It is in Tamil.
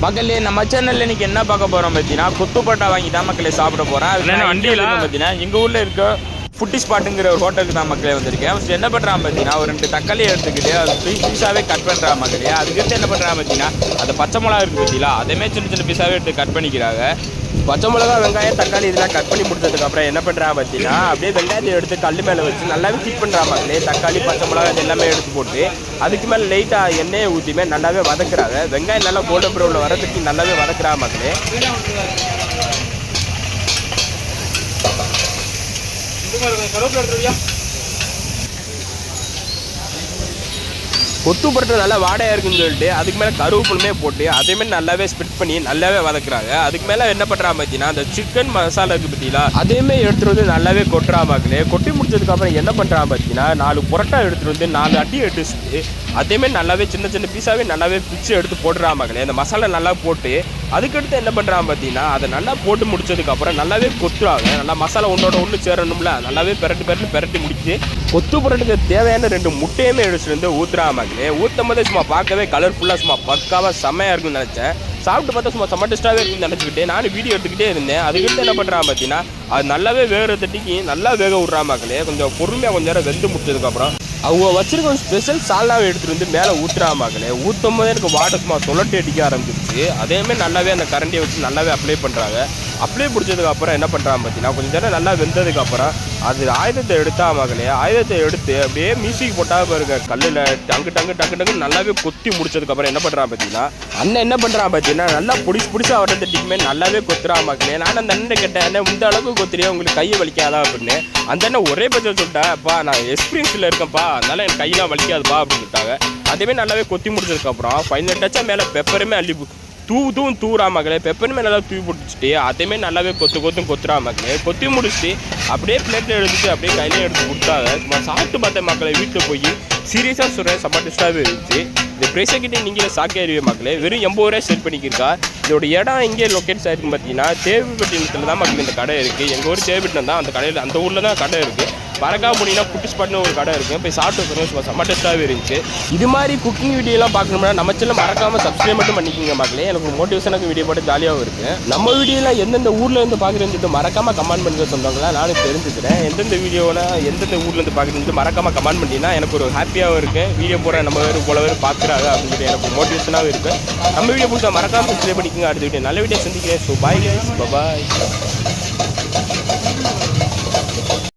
மக்களே நம்ம சேனல்ல இன்னைக்கு என்ன பார்க்க போறோம் பார்த்தீங்கன்னா குத்து பரோட்டா வாங்கி தான் மக்களே சாப்பிட வண்டியில? வண்டியில் பார்த்தீங்கன்னா எங்க ஊர்ல இருக்க ஃபுட்டி ஸ்பாட்டுங்கிற ஒரு ஹோட்டலுக்கு தான் மக்களே வந்திருக்கேன். ஃபர்ஸ்ட் என்ன பண்ணுறான் பார்த்தீங்கன்னா ஒரு ரெண்டு தக்காளி எடுத்துக்கிட்டு அது பீஸ் பீஸாவே கட் பண்ணுறா மக்களே. அதுக்கடுத்து என்ன பண்ணுறான் பார்த்தீங்கன்னா அந்த பச்சை மிளகா இருக்குது பார்த்தீங்களா அதேமே சின்ன சின்ன பீஸாகவே எடுத்து கட் பண்ணிக்கிறாங்க. பச்சை மிளகா வெங்காயம் தக்காளி இதெல்லாம் கட் பண்ணி முடிச்சதுக்கு அப்புறம் என்ன பண்றா பார்த்தீங்கன்னா அப்படியே வெங்காயத்தை எடுத்து கல் மேலே வச்சு நல்லாவே ஹீட் பண்றா மக்களே. தக்காளி பச்சை மிளகா இது எல்லாமே எடுத்து போட்டு அதுக்கு மேலே லைட்டாக எண்ணெயை ஊற்றிமே நல்லாவே வதக்குறாங்க. வெங்காயம் நல்லா கோல்டன் ப்ரௌனில் வரதுக்கு நல்லாவே வதக்குறா மக்களே. ¿Cómo lo dejaron, Rubia? கொத்து பரோட்டா நல்லா வாடையாக இருக்குன்னு சொல்லிட்டு அதுக்கு மேலே கருவேப்பிலுமே போட்டு அதேமாதிரி நல்லாவே ஸ்பிட் பண்ணி நல்லாவே வதக்குறாங்க. அதுக்கு மேலே என்ன பண்ணுறா பார்த்தீங்கன்னா அந்த சிக்கன் மசாலா இருக்குது பார்த்தீங்களா அதேமாதிரி எடுத்துகிட்டு வந்து நல்லாவே கொட்டுறா மக்களே கொட்டி முடிச்சதுக்கப்புறம் என்ன பண்ணுறா பார்த்தீங்கன்னா நாலு புரோட்டா எடுத்துகிட்டு வந்து நாலு அட்டி எடுத்து அதேமாதிரி நல்லாவே சின்ன சின்ன பீஸாகவே நல்லாவே பிச்சு எடுத்து போட்டுறா மக்களே அந்த மசாலா நல்லா போட்டு அதுக்கடுத்து என்ன பண்ணுறான் பார்த்தீங்கன்னா அதை நல்லா போட்டு முடிச்சதுக்கப்புறம் நல்லாவே கொத்துறாங்க நல்லா மசாலா ஒன்றோட ஒன்று சேரணும்ல நல்லாவே பெரட்டி பெரட்டி பெரட்டி முடிச்சு கொத்து புரட்டுக்கு தேவையான ரெண்டு முட்டையுமே எடுத்துட்டு வந்து ஊத்துறா மக்களே ஊற்றும் போதே சும்மா பார்க்கவே கலர்ஃபுல்லாக சும்மா பக்காவாக செம்மையாக இருக்கும்னு நினச்சேன். சாப்பிட்டு பார்த்தா சும்மா செம்ம இருக்குன்னு நினச்சிக்கிட்டு நானும் வீடியோ எடுத்துக்கிட்டே இருந்தேன். அதுக்கிட்ட என்ன பண்ணுறான் பார்த்தீங்கன்னா அது நல்லாவே வேகிற தட்டிக்கு நல்லா வேக விட்றா மக்களே. கொஞ்சம் பொறுமையாக கொஞ்சம் நேரம் வெந்து முடிச்சதுக்கப்புறம் அவங்க வச்சிருக்க ஒரு ஸ்பெஷல் சால்னாவை எடுத்துகிட்டு வந்து மேலே ஊற்றுறா மக்களே. ஊற்றும் போதே எனக்கு வாட்டர் சும்மா சொலட்டி அடிக்க ஆரம்பிச்சிருச்சு. அதேமே நல்லாவே அந்த கரண்டியை வச்சு நல்லாவே அப்ளை பண்ணுறாங்க அப்ளை பிடிச்சதுக்கப்புறம் என்ன பண்ணுறாங்க பார்த்தீங்கன்னா கொஞ்சம் நேரம் நல்லா வெந்ததுக்கப்புறம் அது ஆயுதத்தை எடுத்தா மகளே ஆயுதத்தை எடுத்து அப்படியே மியூசிக் போட்டா பாருங்க கல்லில் டங்கு டங்கு டங்கு டங்கு நல்லாவே கொத்தி முடிச்சதுக்கு அப்புறம் என்ன பண்ணுறான் பார்த்தீங்கன்னா அண்ணன் என்ன பண்ணுறான் பார்த்தீங்கன்னா நல்லா பிடிச்சி பிடிச்சி அவரை தட்டிக்குமே நல்லாவே கொத்துறா மகளே. நான் அந்த அண்ணன் கேட்டேன் அண்ணன் இந்த அளவுக்கு கொத்துறியா? உங்களுக்கு கையை வலிக்காதா? அப்படின்னு. அந்த அண்ணன் ஒரே பட்சம் சொல்லிட்டேன்ப்பா நான் எக்ஸ்பீரியன்ஸில் இருக்கேன்ப்பா அதனால எனக்கு கையெல்லாம் வலிக்காதுப்பா அப்படின்ட்டாங்க அதேமே நல்லாவே கொத்தி முடிச்சதுக்கப்புறம் ஃபைனல் டச்சாக மேலே பெப்பருமே அள்ளி பு- தூவு தூவும் மகளே. பெப்பருமே நல்லா தூவி பிடிச்சிட்டு அதேமே நல்லாவே கொத்து கொத்தும் கொத்துறா மகளே. கொத்தி முடிச்சுட்டு அப்படியே பிளேட்டில் எடுத்துட்டு அப்படியே கையிலே எடுத்து கொடுத்தாங்க. சும்மா சாப்பிட்டு பார்த்தேன் மக்களை வீட்டில் போய் சீரியஸாக சொல்கிறேன் செம்ம டேஸ்ட்டாகவே இருந்துச்சு. இந்த ப்ரைஸை கிட்டே நீங்களே சாக்கே அறிவே மக்களே. வெறும் எண்பது ரூபாய் செட் பண்ணிக்கிருக்கா. இதோட இடம் எங்கே லொக்கேட் ஆகிருக்குன்னு பார்த்தீங்கன்னா தேவைப்பட்டினத்தில் தான் மக்கள் இந்த கடை இருக்குது எங்கள் ஊர் தேவைப்பட்டினம் தான். அந்த கடையில் அந்த ஊரில் தான் கடை இருக்குது மறக்காம போனீங்கன்னா குட்டி ஸ்பாட்னு ஒரு கடை இருக்குது போய் சாப்பிட்டு வந்துருங்க செம்ம டெஸ்ட்டாகவே இருந்துச்சு. இது மாதிரி குக்கிங் வீடியோலாம் பார்க்கணும்னா நம்ம சேனல் மறக்காம சப்ஸ்கிரைப் மட்டும் பண்ணிக்கோங்க மக்களே. எனக்கு மோட்டிவேஷனுக்கு வீடியோ போட்டு ஜாலியாகவும் இருக்கு. நம்ம வீடியோலாம் எந்தெந்த ஊர்ல இருந்து பார்க்குறேன்னு மறக்காம கமெண்ட் பண்ணுங்க சொன்னாங்களா நானும் தெரிஞ்சுக்கிறேன். எந்தெந்த வீடியோனா எந்தெந்த ஊர்ல இருந்து பார்க்குறேன்னு மறக்காம கமெண்ட் பண்ணினா எனக்கு ஒரு ஹாப்பியாகவும் இருக்கு. வீடியோ போட நம்ம வேறு போல வேறு பார்க்குறாங்க அப்படின்னு சொல்லி எனக்கு மோட்டிவேஷனாகவும் இருக்கு. நம்ம வீடியோ பிடிச்சா மறக்காம சப்ஸ்கிரைப் பண்ணிக்கோங்க. அடுத்த வீடியோ நல்ல வீடியோ சந்திக்கிறேன். ஸோ பாய் பாய்